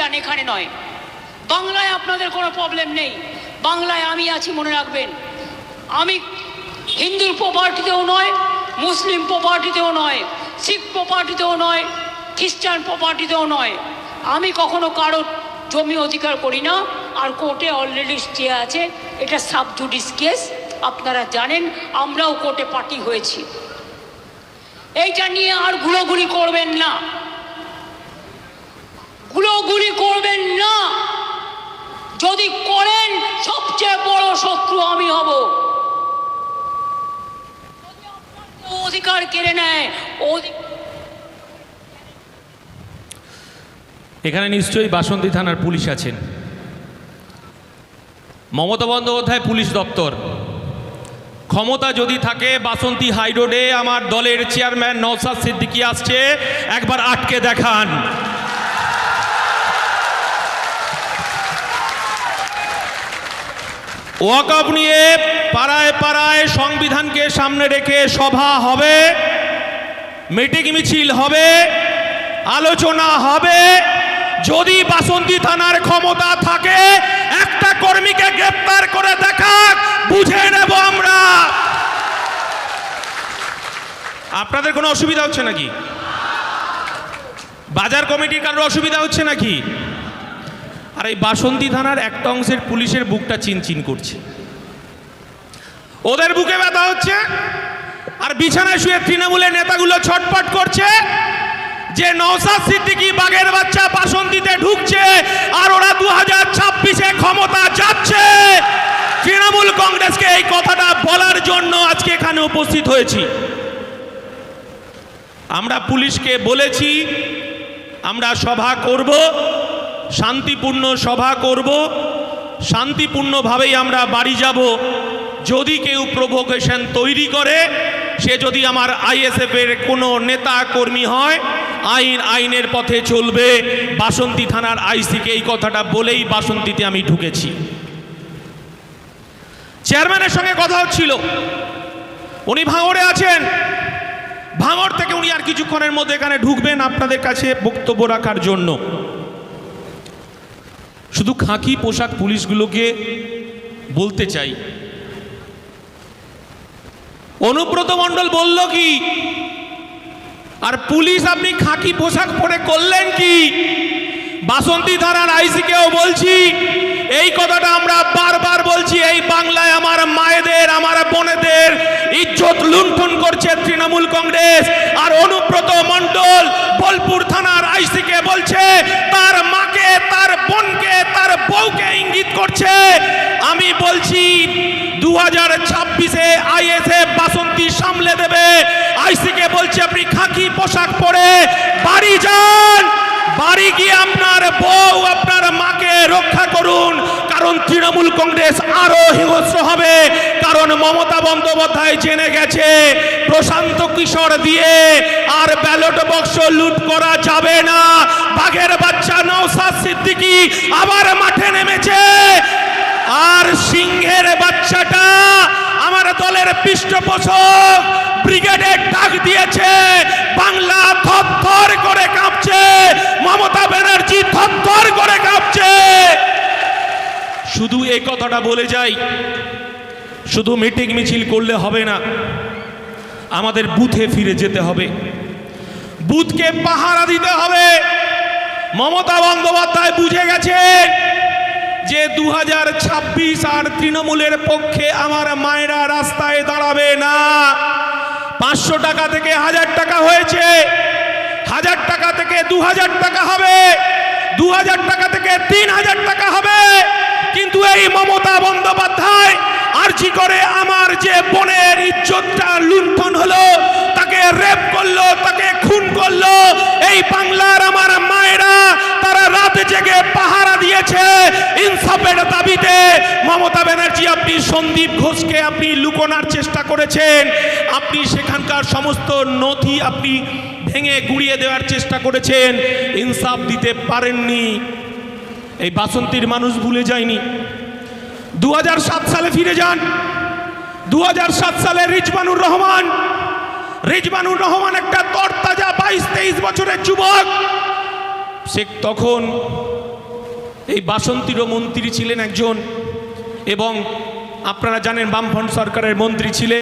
যান এখানে নয়। বাংলায় আপনাদের কোনো প্রবলেম নেই। বাংলায় আমি আছি, মনে রাখবেন। আমি হিন্দুর প্রপার্টিতেও নয়, মুসলিম প্রপার্টিতেও নয়, শিখ প্রপার্টিতেও নয়, খ্রিস্টান প্রপার্টিতেও নয়। আমি কখনো কারোর জমি অধিকার করি না। আর কোর্টে অলরেডি স্টে আছে। এটা সাব সাবজুডিস কেস আপনারা জানেন, আমরাও কোর্টে পার্টি হয়েছি। এইটা নিয়ে আর ঘুরোঘুরি করবেন না ঘুরোঘুরি করবেন না যদি করেন সবচেয়ে বড় শত্রু আমি হব। অধিকার কেড়ে নেয় এখানে নিশ্চয়ই বাসন্তী থানার পুলিশ আছেন। মমতা বন্দ্যোপাধ্যায় পুলিশ দপ্তর। ক্ষমতা যদি থাকে বাসন্তী হাইরোডে, আমার দলের চেয়ারম্যান নওসাদ সিদ্দিকী আসছে, একবার আটকে দেখান। ওয়াকআপ নিয়ে পাড়ায় পাড়ায় সংবিধানকে সামনে রেখে সভা হবে, মিটিং মিছিল হবে, আলোচনা হবে। যদি বাসন্তী থানার ক্ষমতা থাকে, একটা কর্মীকে গ্রেপ্তার করে দেখা বুঝে নেব আমরা। আপনাদের কোনো অসুবিধা হচ্ছে নাকি? বাজার কমিটির কারোর অসুবিধা হচ্ছে নাকি? আর এই বাসন্তী থানার একটা অংশের পুলিশের বুকটা চিনচিন করছে। ওদের বুকে ব্যথা হচ্ছে, আর বিছানায় শুয়ে তৃণমূলের নেতাগুলো ছটপট করছে যে নওসাদ সিদ্দিকি বাগের বাচ্চা বাসন্তীতে ঢুকছে আর ওরা দু হাজার ছাব্বিশে ক্ষমতা যাচ্ছে। তৃণমূল কংগ্রেসকে এই কথাটা বলার জন্য আজকে এখানে উপস্থিত হয়েছি। আমরা পুলিশকে বলেছি, আমরা সভা করব। শান্তিপূর্ণ সভা করব। শান্তিপূর্ণভাবেই আমরা বাড়ি যাব। যদি কেউ প্রভোকেশন তৈরি করে, সে যদি আমার আইএসএফ এর কোনো নেতা কর্মী হয়, আইন, আইনের পথে চলবে। বাসন্তী থানার আইসিকে এই কথাটা বলেই বাসন্তীতে আমি ঢুকেছি। চেয়ারম্যানের সঙ্গে কথা হচ্ছিল। উনি ভাঙড়ে আছেন। ভাঙড় থেকে উনি আর কিছুক্ষণের মধ্যে এখানে ঢুকবেন আপনাদের কাছে বক্তব্য রাখার জন্য। শুধু খাঁকি পোশাক পুলিশগুলোকে বলতে চাই। অনুব্রত মণ্ডল বলল কি, আর পুলিশ আপনি খাঁকি পোশাক পরে করলেন কি? বাসন্তী ধারার আইসিকেও বলছি, এই কথাটা আমরা বারবার বলছি, এই বাংলায় আমার মায়েদের, আমার বোনেদের ইজ্জত করছে তৃণমূল কংগ্রেস আর অনুব্রত মণ্ডল বোলপুর থানার আইসিকে বলছে, তার মাকে, তার বোনকে, তার বউকে ইঙ্গিত করছে। আমি বলছি দু হাজার ছাব্বিশে আইএসএফ বাসন্তী সামলে দেবে। আইসিকে বলছে, আপনি খাকি পোশাক পরে বাড়ি যান। বাড়ি গিয়ে আপনার বউ, আপনার মাকে রক্ষা করুন। কারণ তৃণমূল কংগ্রেস আরও হিংস্র হবে। কারণ মমতা বন্দ্যোপাধ্যায় জেনে গেছে, প্রশান্ত কিশোর দিয়ে আর ব্যালট বক্স লুট করা যাবে না। বাঘের বাচ্চা নওসাদ সিদ্দিকি আবার মাঠে নেমেছে। আর সিংহের বাচ্চাটা আমার দলের পৃষ্ঠপোষক ব্রিগেডের ডাক দিয়েছে। বাংলা থরথর করে কাঁপছে মমতা ব্যানার্জি থরথর করে কাঁপছে শুধু এই কথাটা বলে যাই। শুধু মিটিং মিছিল করলে হবে না, আমাদের বুথে ফিরে যেতে হবে। বুথকে পাহারা দিতে হবে। মমতা বন্দ্যোপাধ্যায় বুঝে গেছে যে দু হাজার ছাব্বিশ আর তৃণমূলের পক্ষে আমার মায়েরা রাস্তায় দাঁড়াবে না। পাঁচশো টাকা থেকে হাজার টাকা হয়েছে। হাজার টাকা থেকে দু হাজার টাকা হবে। দু হাজার টাকা থেকে তিন হাজার টাকা হবে। কিন্তু এই মমতা বন্দ্যোপাধ্যায় আর্জি করে আমার যে বোনের ইজ্জতটা লুণ্ঠন হলো, তাকে রেপ করল, তাকে খুন করল, এই বাংলার আমার মায়েরা তারা রাত জেগে পাহারা দিয়েছে ইনসাফের দাবিতে। মমতা ব্যানার্জি, আপনি সন্দীপ ঘোষকে আপনি লুকোনার চেষ্টা করেছেন। আপনি সেখানকার সমস্ত নথি আপনি ভেঙে গুড়িয়ে দেওয়ার চেষ্টা করেছেন। ইনসাফ দিতে পারেননি। এই বাসন্তীর মানুষ ভুলে যায়নি। দু হাজার সাত সালে ফিরে যান। দু হাজার সাত সালে রিজবানুর রহমান। রিজবানুর রহমান একটা তরতাজা বাইশ তেইশ বছরের যুবক। সে তখন এই বাসন্তীরও মন্ত্রী ছিলেন একজন এবং আপনারা জানেন বামফ্রন্ট সরকারের মন্ত্রী ছিলেন।